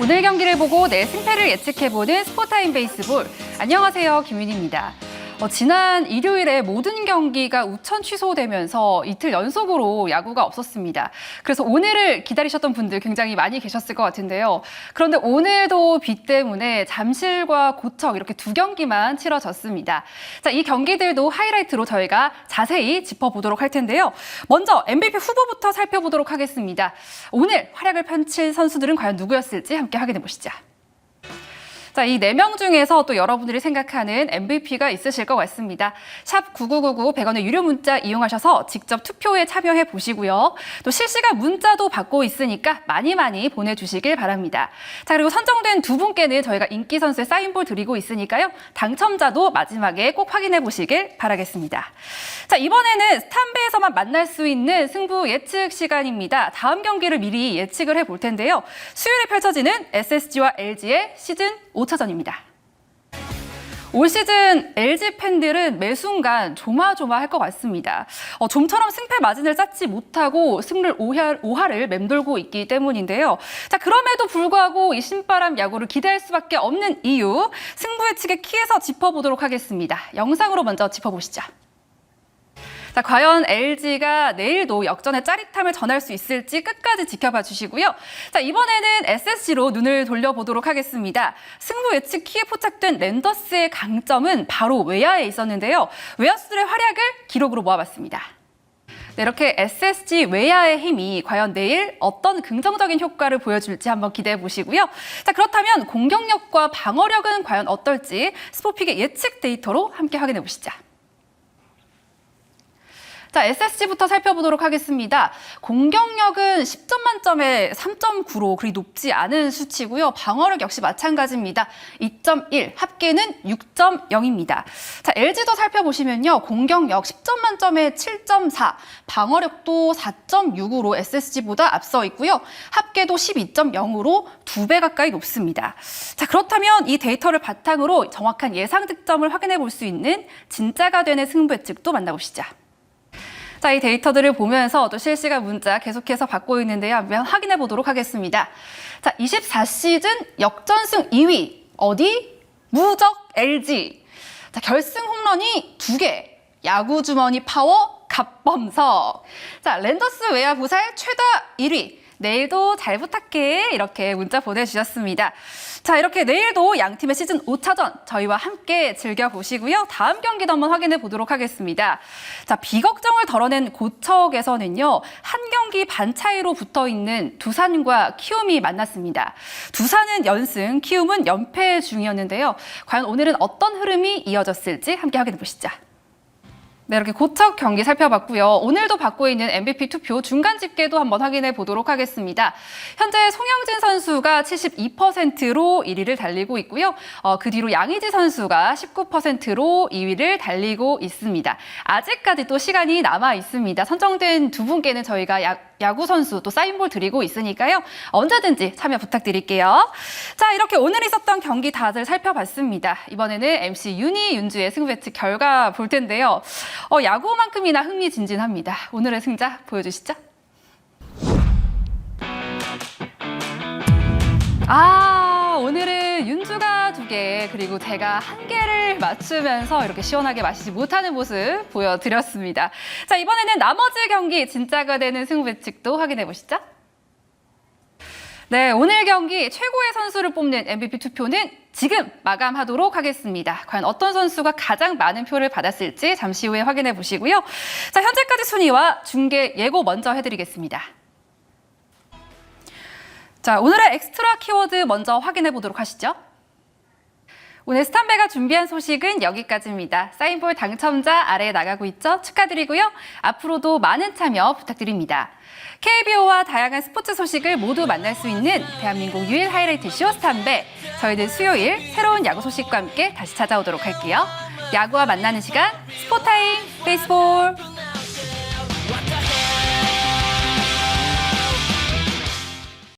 오늘 경기를 보고 내일 승패를 예측해보는 스포타임 베이스볼. 안녕하세요, 김윤희입니다. 어, 지난 일요일에 모든 경기가 우천 취소되면서 이틀 연속으로 야구가 없었습니다. 그래서 오늘을 기다리셨던 분들 굉장히 많이 계셨을 것 같은데요. 그런데 오늘도 비 때문에 잠실과 고척 이렇게 두 경기만 치러졌습니다. 자, 이 경기들도 하이라이트로 저희가 자세히 짚어보도록 할 텐데요. 먼저 MVP 후보부터 살펴보도록 하겠습니다. 오늘 활약을 펼칠 선수들은 과연 누구였을지 함께 확인해 보시죠. 자, 이 네 명 중에서 또 여러분들이 생각하는 MVP가 있으실 것 같습니다. 샵 9999 100원의 유료 문자 이용하셔서 직접 투표에 참여해 보시고요. 또 실시간 문자도 받고 있으니까 많이 많이 보내주시길 바랍니다. 자, 그리고 선정된 두 분께는 저희가 인기 선수의 사인볼 드리고 있으니까요. 당첨자도 마지막에 꼭 확인해 보시길 바라겠습니다. 자, 이번에는 스탄배에서만 만날 수 있는 승부 예측 시간입니다. 다음 경기를 미리 예측을 해 볼 텐데요. 수요일에 펼쳐지는 SSG와 LG의 시즌 5 차전입니다. 올 시즌 LG 팬들은 매 순간 조마조마할 것 같습니다. 어, 좀처럼 승패 마진을 쌓지 못하고 승률 5할, 5할 을 맴돌고 있기 때문인데요. 자, 그럼에도 불구하고 이 신바람 야구를 기대할 수밖에 없는 이유 승부 예측의 키에서 짚어보도록 하겠습니다. 영상으로 먼저 짚어보시죠. 자, 과연 LG가 내일도 역전의 짜릿함을 전할 수 있을지 끝까지 지켜봐 주시고요. 자, 이번에는 SSG로 눈을 돌려보도록 하겠습니다. 승부 예측 키에 포착된 랜더스의 강점은 바로 외야에 있었는데요. 외야수들의 활약을 기록으로 모아봤습니다. 네, 이렇게 SSG 외야의 힘이 과연 내일 어떤 긍정적인 효과를 보여줄지 한번 기대해 보시고요. 자, 그렇다면 공격력과 방어력은 과연 어떨지 스포픽의 예측 데이터로 함께 확인해 보시죠. 자, SSG부터 살펴보도록 하겠습니다. 공격력은 10점 만점에 3.9로 그리 높지 않은 수치고요. 방어력 역시 마찬가지입니다. 2.1, 합계는 6.0입니다. 자, LG도 살펴보시면요. 공격력 10점 만점에 7.4, 방어력도 4.6으로 SSG보다 앞서 있고요. 합계도 12.0으로 두 배 가까이 높습니다. 자, 그렇다면 이 데이터를 바탕으로 정확한 예상 득점을 확인해 볼 수 있는 진짜가 되는 승부 예측도 만나보시죠. 자, 이 데이터들을 보면서 또 실시간 문자 계속해서 받고 있는데요. 한번 확인해 보도록 하겠습니다. 자, 24시즌 역전승 2위. 어디? 무적 LG. 자, 결승 홈런이 두개 야구 주머니 파워 갑범석. 자, 랜더스 외야 부살 최다 1위. 내일도 잘 부탁해. 이렇게 문자 보내주셨습니다. 자, 이렇게 내일도 양 팀의 시즌 5차전 저희와 함께 즐겨보시고요. 다음 경기도 한번 확인해 보도록 하겠습니다. 자, 비걱정을 덜어낸 고척에서는요, 한 경기 반 차이로 붙어 있는 두산과 키움이 만났습니다. 두산은 연승, 키움은 연패 중이었는데요. 과연 오늘은 어떤 흐름이 이어졌을지 함께 확인해 보시죠. 네, 이렇게 고척 경기 살펴봤고요. 오늘도 받고 있는 MVP 투표 중간 집계도 한번 확인해 보도록 하겠습니다. 현재 송영진 선수가 72%로 1위를 달리고 있고요. 어, 그 뒤로 양의지 선수가 19%로 2위를 달리고 있습니다. 아직까지 또 시간이 남아 있습니다. 선정된 두 분께는 저희가 야, 야구 선수 또 사인볼 드리고 있으니까요. 언제든지 참여 부탁드릴게요. 자, 이렇게 오늘 있었던 경기 다들 살펴봤습니다. 이번에는 MC 윤희, 윤주의 승부 예측 결과 볼 텐데요. 어, 야구만큼이나 흥미진진합니다. 오늘의 승자 보여주시죠. 아, 오늘은 윤주가 두 개, 그리고 제가 한 개를 맞추면서 이렇게 시원하게 마시지 못하는 모습 보여드렸습니다. 자, 이번에는 나머지 경기 진짜가 되는 승부 예측도 확인해 보시죠. 네, 오늘 경기 최고의 선수를 뽑는 MVP 투표는 지금 마감하도록 하겠습니다. 과연 어떤 선수가 가장 많은 표를 받았을지 잠시 후에 확인해 보시고요. 자, 현재까지 순위와 중계 예고 먼저 해드리겠습니다. 자, 오늘의 엑스트라 키워드 먼저 확인해 보도록 하시죠. 오늘 스탄배가 준비한 소식은 여기까지입니다. 사인볼 당첨자 아래에 나가고 있죠? 축하드리고요. 앞으로도 많은 참여 부탁드립니다. KBO와 다양한 스포츠 소식을 모두 만날 수 있는 대한민국 유일 하이라이트 쇼 스탄배. 저희는 수요일 새로운 야구 소식과 함께 다시 찾아오도록 할게요. 야구와 만나는 시간 스포타임 베이스볼.